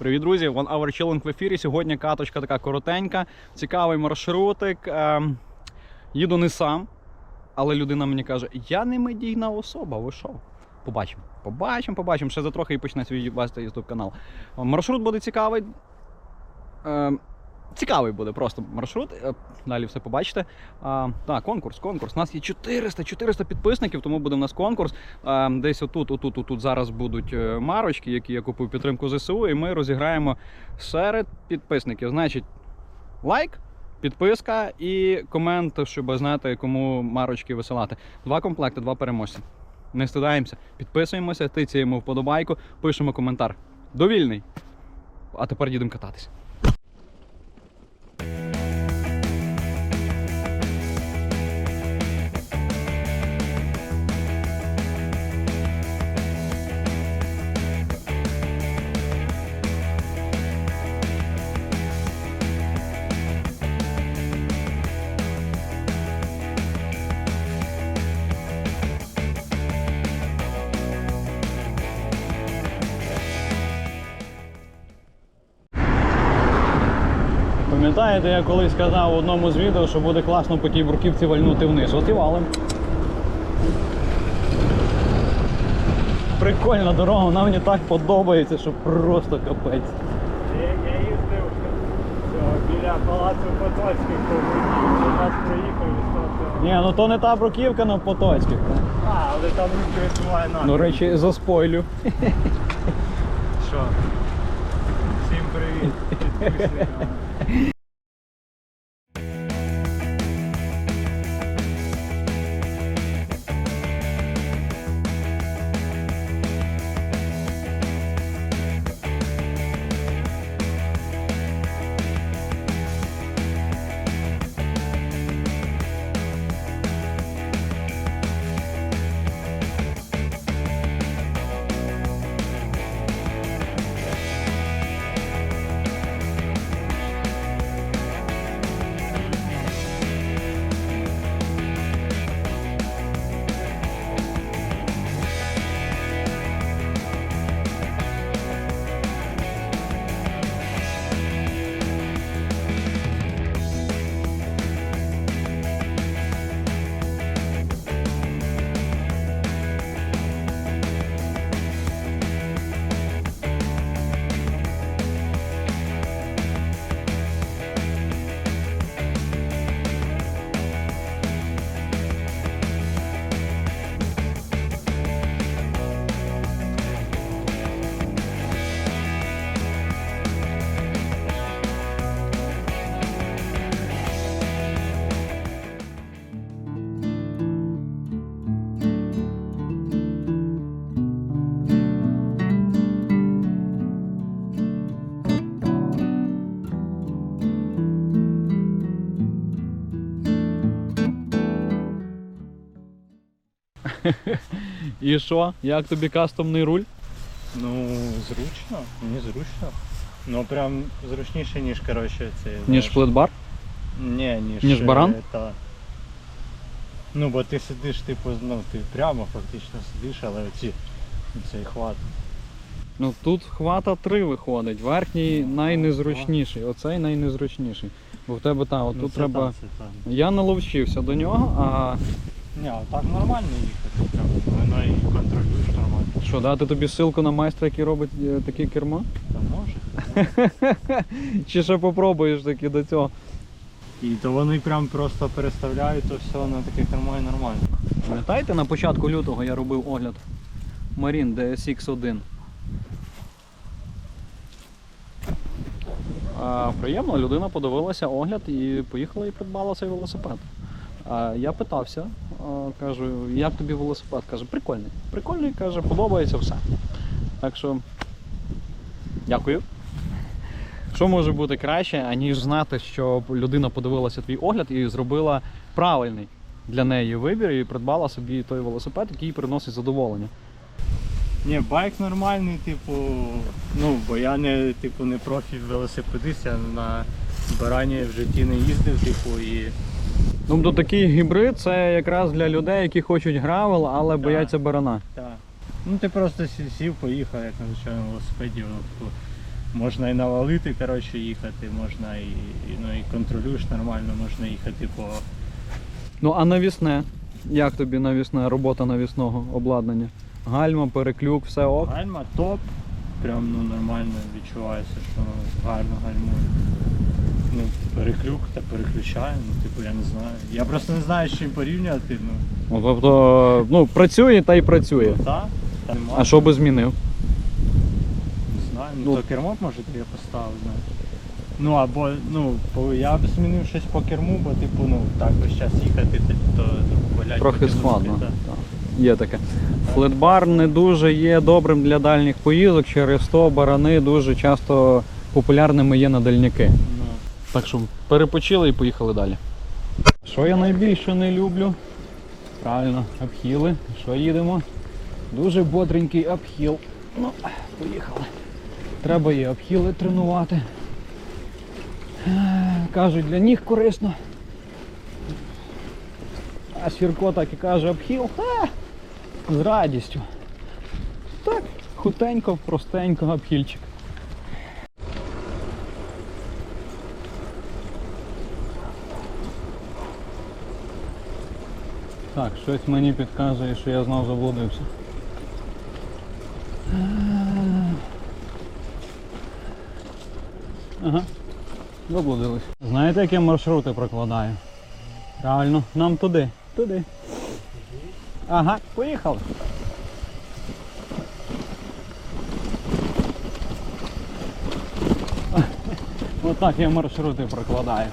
Привіт, друзі! One Hour Chilling в ефірі. Сьогодні каточка така коротенька, цікавий маршрутик. Ем, їду не сам, але людина мені каже: я не медійна особа, ви що? Побачимо. Побачимо, побачимо. Ще за трохи і почне свій вести YouTube канал. Маршрут буде цікавий. Цікавий буде просто маршрут. Е, Далі все побачите. А, так, конкурс, конкурс. У нас є 400, 400 підписників, тому буде в нас конкурс. А, десь отут, отут, отут зараз будуть е, марочки, які я купив підтримку ЗСУ, і ми розіграємо серед підписників. Значить, лайк, підписка і комент, щоб знати, кому марочки висилати. Два комплекти, два переможці. Не стидаємося, підписуємося, тицяємо вподобайку, пишемо коментар. Довільний. А тепер їдемо кататись. Пам'ятаєте, я колись казав в одному з відео, що буде класно по тій бурківці вальнути вниз. От і валим. Прикольна дорога, вона мені так подобається, що просто капець. Я, їздив біля палацу Потоцьких, то у нас проїхав і. Ні, ну то не та бруківка на Потоцьких. А, але там відкриває нас. До речі, заспойлю. Що? Всім привіт. підписникам. І що? Як тобі кастомний руль? Ну, зручно, мені зручно. Ну прям зручніше, ніж коротше цей. Ніж флетбар? Ні, ніж. Ніж е, баран? Та. Ну, бо ти сидиш, типу, ну, ти прямо фактично сидиш, але оці, цей хват. Ну тут хвата 3 виходить. Верхній найнезручніший, оцей найнезручніший. Бо в тебе та, отут ну, це треба. та, це та. Я наловчився до нього, а Ні, а так нормально їхати. Воно і контролюєш нормально. що, дати тобі ссылку на майстра, який робить е, такі кермо? Та може. Чи ще попробуєш таки до цього? І то вони прям просто переставляють то все на таке кермо і нормально. Пам'ятаєте, на початку лютого я робив огляд Marine DSX1. А, приємно, людина подивилася огляд і поїхала і придбала цей велосипед. Я питався, кажу, як тобі велосипед? Каже, прикольний. Прикольний, каже, подобається все. Так що, дякую. Що може бути краще, аніж знати, що людина подивилася твій огляд і зробила правильний для неї вибір і придбала собі той велосипед, який приносить задоволення. Ні, байк нормальний, типу, ну, бо я не, типу, не профі велосипедист, я на барані в житті не їздив, типу, і Тобто такий гібрид це якраз для людей, які хочуть гравел, але бояться барана. так. Ну ти просто сі- сів, поїхав, як на звичайному велосипеді, воно можна і навалити, коротше, їхати, можна і, і, ну, і контролюєш нормально, можна їхати по. Ну а навісне? Як тобі навісне, робота навісного обладнання? Гальма, переклюк, все ок. Гальма топ. Прям ну, нормально відчувається, що гарно гальмує. Ну, переклюк та переключає, ну, типу, я не знаю. Я просто не знаю, з чим порівнювати, ну, Ну, тобто, ну, працює та й працює. ну та, та нема. А що би змінив? Не знаю, ну, Ну, то кермо може я поставив, знаєш. Ну або ну по- я б змінив щось по керму, бо типу ну так весь час їхати, то, то блядь, Трохи потягнути, складно. та. Так, Є таке. Флетбар не дуже є добрим для дальніх поїздок, через то барани дуже часто популярними є на дальняки. Ну, Так що перепочили і поїхали далі. Що я найбільше не люблю? Правильно, обхіли. Що їдемо? Дуже бодренький обхіл. Ну, поїхали. Треба і обхіли тренувати. Е, Кажуть, для ніг корисно. А Сірко так і каже, обхіл. Ха! З радістю. Так, хутенько, простенько, обхільчик. Так, щось мені підказує, що я знов заблудився. Ага, заблудились. Знаєте, які маршрути прокладаю? Правильно, нам туди. Туди. Ага, поїхали. Отак я маршрути прокладаю.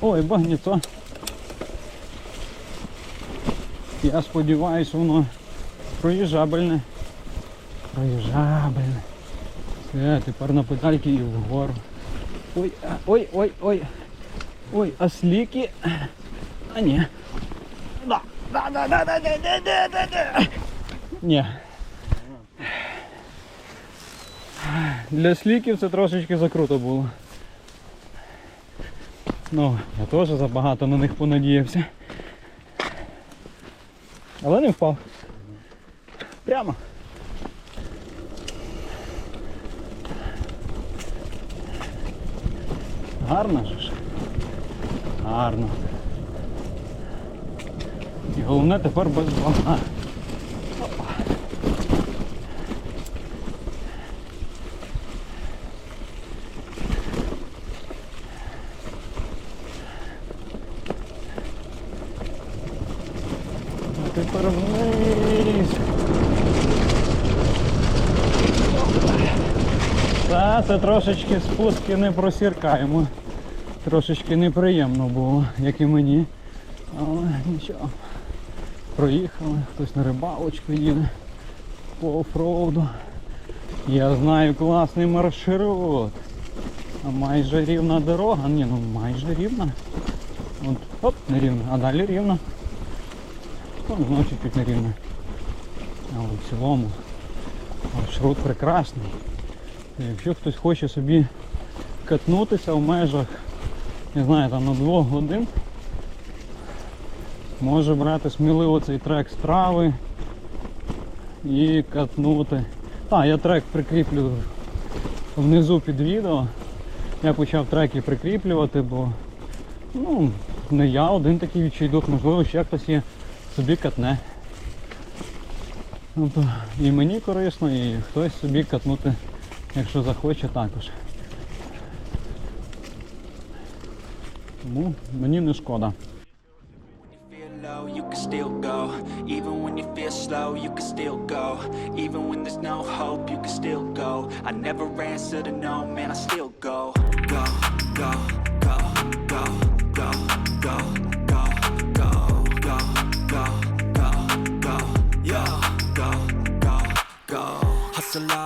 Ой, багніцо. Я сподіваюся, воно проїжджабельне. Проїжджабельне. Все, тепер на педальки і вгору. Ой, ой, ой, ой. Ой, а сліки. А ні. Да, да, да, да, да, да, да, да, да, да. Ні. Для сліків це трошечки закруто було. Ну, я теж забагато на них понадіявся. Але не впав. Прямо. Гарно же ж. Гарно. І головне тепер без вага. А тепер вниз. Це трошечки спуски не просіркаємо. Трошечки неприємно було, як і мені. Але нічого. Проїхали, хтось на рибалочку їде по офроуду. Я знаю класний маршрут. А майже рівна дорога. Ні, ну майже рівна. От, оп, не рівна, а далі рівна. Ну, знову чуть-чуть не рівна. Але в цілому маршрут прекрасний. Якщо хтось хоче собі катнутися в межах, не знаю, там на двох годин, може брати сміливо цей трек з трави і катнути. Так, я трек прикріплю внизу під відео. Я почав треки прикріплювати, бо ну, не я один такий відчайдух, можливо, ще хтось є собі катне. Тобто і мені корисно, і хтось собі катнути, якщо захоче також. Тому мені не шкода. you can still go. Even when you feel slow, you can still go. Even when there's no hope, you can still go. I never answer to no, man, I still go. Go, go, go, go, go, go, go, go, go, go, go, go, yeah, go, go, go. Hustle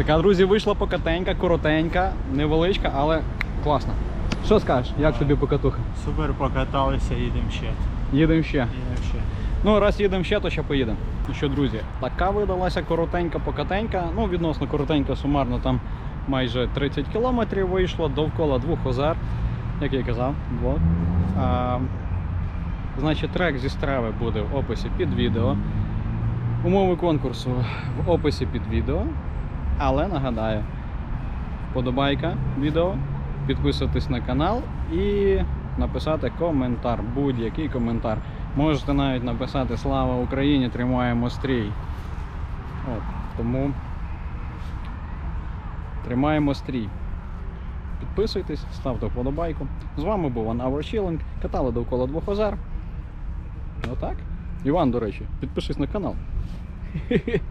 Така, друзі, вийшла покатенька, коротенька, невеличка, але класна. Що скажеш, як тобі покатуха? Супер покаталися, їдемо ще. Їдемо ще. Їдемо ще. Ну, раз їдемо ще, то ще поїдемо. Ну що, друзі, така видалася коротенька покатенька. Ну, відносно коротенька, сумарно там майже 30 кілометрів вийшло довкола двох озер, як я казав, двох. А, значить, трек зі страви буде в описі під відео. Умови конкурсу в описі під відео. Але нагадаю, вподобайка відео, підписуйтесь на канал і написати коментар, будь-який коментар. Можете навіть написати Слава Україні, тримаємо стрій. От, тому тримаємо стрій. Підписуйтесь, ставте вподобайку. З вами був One Hour. Катали довкола двох озер. Отак. Іван, до речі, підпишись на канал.